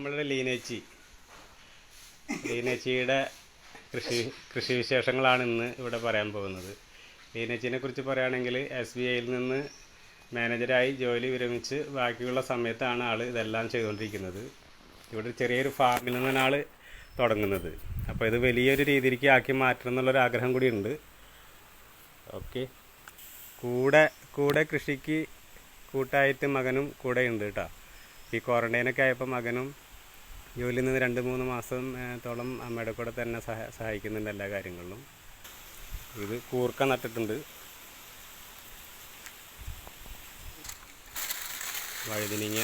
നമ്മളുടെ ലീനേച്ചി. ലീനേച്ചിയുടെ കൃഷി കൃഷി വിശേഷങ്ങളാണ് ഇന്ന് ഇവിടെ പറയാൻ പോകുന്നത്. ലീനേച്ചിനെ കുറിച്ച് പറയുകയാണെങ്കിൽ എസ് ബി ഐയിൽ നിന്ന് മാനേജരായി ജോലി വിരമിച്ച് ബാക്കിയുള്ള സമയത്താണ് ആൾ ഇതെല്ലാം ചെയ്തുകൊണ്ടിരിക്കുന്നത്. ഇവിടെ ചെറിയൊരു ഫാമിൽ നിന്നാണ് ആൾ തുടങ്ങുന്നത്. അപ്പോൾ ഇത് വലിയൊരു രീതിയിലേക്ക് ആക്കി മാറ്റണം എന്നുള്ളൊരു ആഗ്രഹം കൂടിയുണ്ട്. ഓക്കെ. കൂടെ കൂടെ കൃഷിക്ക് കൂട്ടായിട്ട് മകനും കൂടെ ഉണ്ട് കേട്ടോ. ഈ ക്വാറന്റൈനൊക്കെ ആയപ്പോൾ മകനും ജോലിയിൽ നിന്ന് രണ്ട് മൂന്ന് മാസത്തോളം അമ്മയുടെ കൂടെ തന്നെ സഹ സഹായിക്കുന്നുണ്ട് എല്ലാ കാര്യങ്ങളിലും. ഇത് കൂർക്ക നട്ടിട്ടുണ്ട്. വഴുതിനിങ്ങ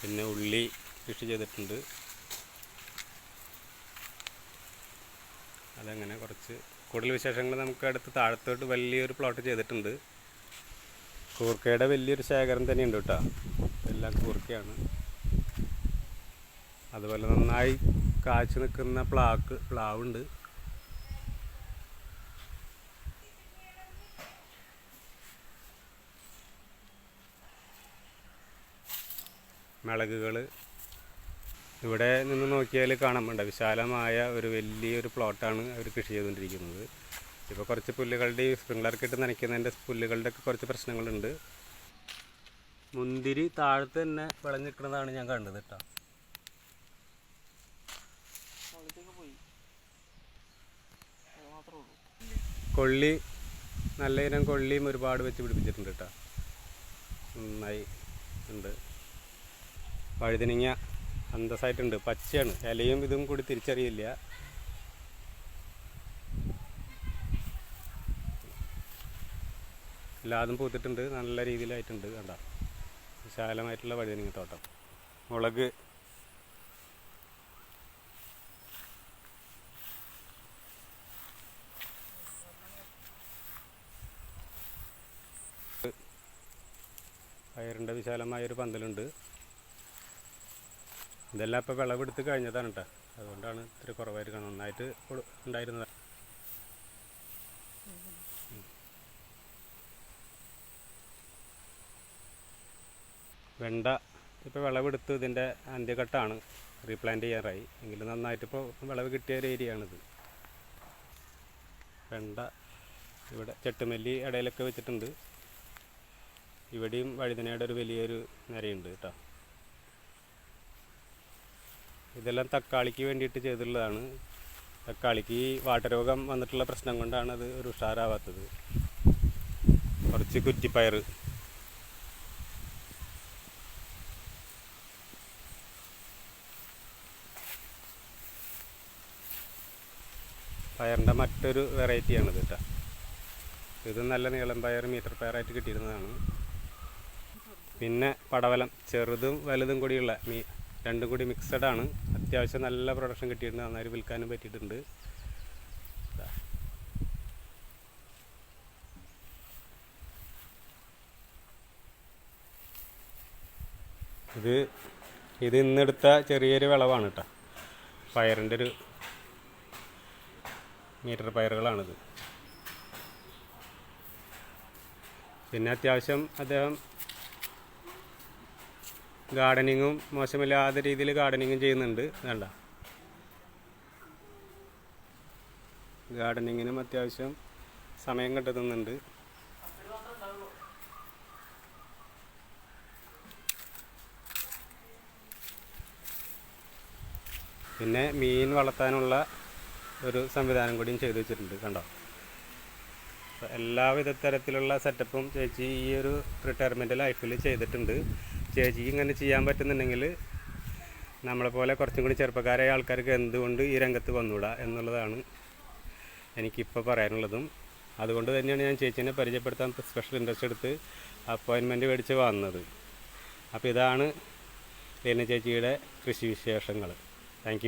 പിന്നെ ഉള്ളി കൃഷി ചെയ്തിട്ടുണ്ട്. അതങ്ങനെ കുറച്ച് കൂടുതൽ വിശേഷങ്ങൾ നമുക്ക് അടുത്ത് താഴത്തോട്ട് വലിയൊരു പ്ലോട്ട് ചെയ്തിട്ടുണ്ട്. കൂർക്കയുടെ വലിയൊരു ശേഖരം തന്നെയുണ്ട് കേട്ടോ. എല്ലാം കൂർക്കയാണ്. അതുപോലെ നന്നായി കാച്ചു നിൽക്കുന്ന പ്ലാക്ക് പ്ലാവുണ്ട്. മിളകുകൾ ഇവിടെ നിന്ന് നോക്കിയാൽ കാണാൻ വേണ്ട വിശാലമായ ഒരു വലിയൊരു പ്ലോട്ടാണ് അവർ കൃഷി ചെയ്തുകൊണ്ടിരിക്കുന്നത്. ഇപ്പോൾ കുറച്ച് പുല്ലുകളുടെ സ്പ്രിംഗ്ലർക്ക് ഇട്ട് നനയ്ക്കുന്നതിന്റെ പുല്ലുകളുടെ ഒക്കെ കുറച്ച് പ്രശ്നങ്ങളുണ്ട്. മുന്തിരി താഴത്ത് തന്നെ വിളഞ്ഞിരിക്കുന്നതാണ് ഞാൻ കണ്ടത് കേട്ടോ. കൊള്ളി നല്ല ഇനം കൊള്ളിയും ഒരുപാട് വെച്ച് പിടിപ്പിച്ചിട്ടുണ്ട് കേട്ടോ. നന്നായി ഉണ്ട്. പഴുതിനിങ്ങ അന്തസ്സായിട്ടുണ്ട്. പച്ചയാണ്. ഇലയും ഇതും കൂടി തിരിച്ചറിയില്ല. എല്ലാതും പൂത്തിട്ടുണ്ട്. നല്ല രീതിയിലായിട്ടുണ്ട് കണ്ട. വിശാലമായിട്ടുള്ള വഴുതിനിങ്ങ തോട്ടം. മുളക് പയറിന്റെ വിശാലമായ ഒരു പന്തലുണ്ട്. ഇതെല്ലാം ഇപ്പോൾ വിളവെടുത്ത് കഴിഞ്ഞതാണ് കേട്ടോ അതുകൊണ്ടാണ് ഇത്തിരി കാണുന്നത്. നന്നായിട്ട് ഉണ്ടായിരുന്നത്. വെണ്ട ഇപ്പോൾ വിളവെടുത്ത് ഇതിന്റെ അന്ത്യഘട്ടമാണ് റീപ്ലാന്റ് ചെയ്യാറായി. എങ്കിലും നന്നായിട്ട് ഇപ്പോൾ വിളവ് കിട്ടിയ ഒരു ഏരിയയാണിത്. വെണ്ട ഇവിടെ ചെട്ടുമല്ലി ഇടയിലൊക്കെ വെച്ചിട്ടുണ്ട്. ഇവിടെയും വഴുതനയുടെ ഒരു വലിയൊരു നിരയുണ്ട് കേട്ടോ. ഇതെല്ലാം തക്കാളിക്ക് വേണ്ടിയിട്ട് ചെയ്തിട്ടുള്ളതാണ്. തക്കാളിക്ക് ഈ വാട്ടരോഗം വന്നിട്ടുള്ള പ്രശ്നം കൊണ്ടാണ് അത് ഒരു ഉഷാറാവാത്തത്. കുറച്ച് കുറ്റിപ്പയർ പയറിന്റെ മറ്റൊരു വെറൈറ്റിയാണിത് കേട്ടോ. ഇത് നല്ല നീളം പയർ മീറ്റർ പയറായിട്ട് കിട്ടിയിരുന്നതാണ്. പിന്നെ പടവലം ചെറുതും വലുതും കൂടിയുള്ള മീ രണ്ടും കൂടി മിക്സഡ് ആണ്. അത്യാവശ്യം നല്ല പ്രൊഡക്ഷൻ കിട്ടിയിട്ടുണ്ട്. നന്നായി വിൽക്കാനും പറ്റിയിട്ടുണ്ട്. ഇത് ഇത് ഇന്നെടുത്ത ചെറിയൊരു വിളവാണ് കേട്ടോ പയറിന്റെ ഒരു മീറ്റർ പയറുകളാണിത്. പിന്നെ അത്യാവശ്യം അദ്ദേഹം ഗാർഡനിങ്ങും മോശമില്ലാത്ത രീതിയിൽ ഗാർഡനിങ്ങും ചെയ്യുന്നുണ്ട്. വേണ്ട ഗാർഡനിങ്ങിനും അത്യാവശ്യം സമയം കണ്ടെത്തുന്നുണ്ട് പിന്നെ മീൻ വളർത്താനുള്ള ഒരു സംവിധാനം കൂടിയും ചെയ്തു വെച്ചിട്ടുണ്ട്. കണ്ടോ? എല്ലാവിധ തരത്തിലുള്ള സെറ്റപ്പും ചേച്ചി ഈ ഒരു റിട്ടയർമെന്റ് ലൈഫിൽ ചെയ്തിട്ടുണ്ട്. ചേച്ചിക്ക് ഇങ്ങനെ ചെയ്യാൻ പറ്റുന്നുണ്ടെങ്കിൽ നമ്മളെ പോലെ കുറച്ചും കൂടി ചെറുപ്പക്കാരായ ആൾക്കാർക്ക് എന്തുകൊണ്ട് ഈ രംഗത്ത് വന്നൂടാ എന്നുള്ളതാണ് എനിക്കിപ്പോൾ പറയാനുള്ളതും. അതുകൊണ്ട് തന്നെയാണ് ഞാൻ ചേച്ചീനെ പരിചയപ്പെടുത്താൻ സ്പെഷ്യൽ ഇൻട്രസ്റ്റ് എടുത്ത് അപ്പോയിൻമെന്റ് മേടിച്ച് വന്നത്. അപ്പോൾ ഇതാണ് ലീന ചേച്ചിയുടെ കൃഷി വിശേഷങ്ങൾ. താങ്ക്